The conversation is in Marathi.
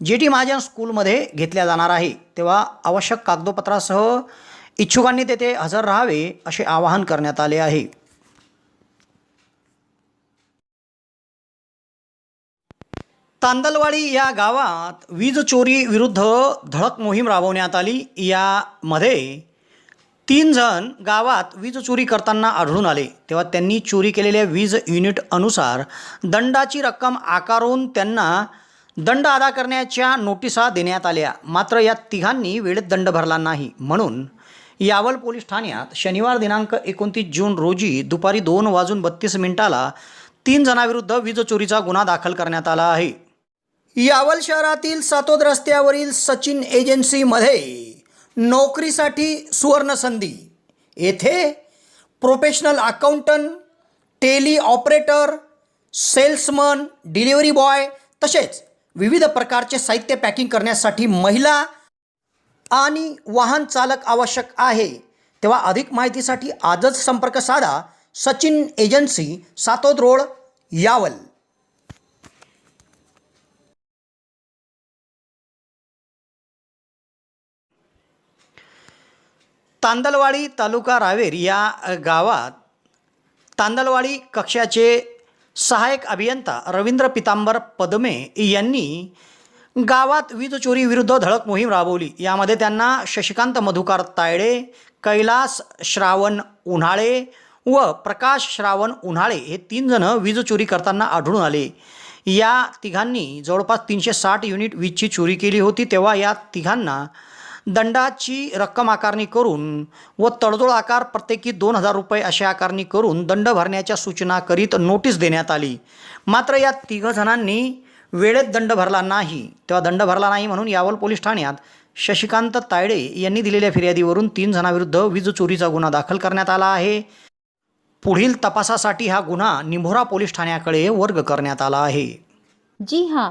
जे टी महाजन स्कूलमध्ये घेतल्या जाणार आहे तेव्हा आवश्यक कागदोपत्रासह इच्छुकांनी तेथे हजर राहावे असे आवाहन करण्यात आले आहे. तांदलवाडी या गावात वीज चोरी विरुद्ध धडक मोहीम राबवण्यात आली. यामध्ये तीन जण गावात वीज चोरी करताना आढळून आले. तेव्हा त्यांनी चोरी केलेल्या वीज युनिट अनुसार दंडाची रक्कम आकारून त्यांना दंड अदा करण्याच्या नोटिसा देण्यात आल्या. मात्र या तिघांनी वेळेत दंड भरला नाही. म्हणून यावल पोलीस ठाण्यात शनिवार दिनांक एकोणतीस जून रोजी दुपारी दोन वाजून बत्तीस मिनिटाला तीन जणांविरुद्ध वीज चोरीचा गुन्हा दाखल करण्यात आला आहे. यावल शहरातील सातोद रस्त्यावरील सचिन एजन्सीमध्ये नोकरीसाठी सुवर्णसंधी. येथे professional accountant tally operator salesman delivery boy तसेच विविध प्रकारचे साहित्य पॅकिंग करण्यासाठी महिला आणि वाहन चालक आवश्यक आहे. तेव्हा अधिक माहितीसाठी आजच संपर्क साधा सचिन एजन्सी सातोद रोड यावल. तांदलवाडी तालुका रावेर या गावात तांदलवाडी कक्षाचे सहाय्यक अभियंता रवींद्र पितांबर पदमे यांनी गावात वीज चोरी विरुद्ध धडक मोहीम राबवली. यामध्ये त्यांना शशिकांत मधुकार तायडे कैलास श्रावण उन्हाळे व प्रकाश श्रावण उन्हाळे हे तीन जण वीज चोरी करताना आढळून आले. या तिघांनी जवळपास तीनशे साठ युनिट वीजची चोरी केली होती. तेव्हा या तिघांना दंडाची रक्कम आकारणी करून व तडजोड आकार प्रत्येकी दोन हजार रुपये अशी आकारणी करून दंड भरण्याच्या सूचना करीत नोटीस देण्यात आली. मात्र या तिघ जणांनी वेळेत दंड भरला नाही. तेव्हा दंड भरला नाही म्हणून यावल पोलीस ठाण्यात शशिकांत तायडे यांनी दिलेल्या फिर्यादीवरून तीन जणांविरुद्ध वीज चोरीचा गुन्हा दाखल करण्यात आला आहे. पुढील तपासासाठी हा गुन्हा निंभोरा पोलीस ठाण्याकडे वर्ग करण्यात आला आहे. जी हां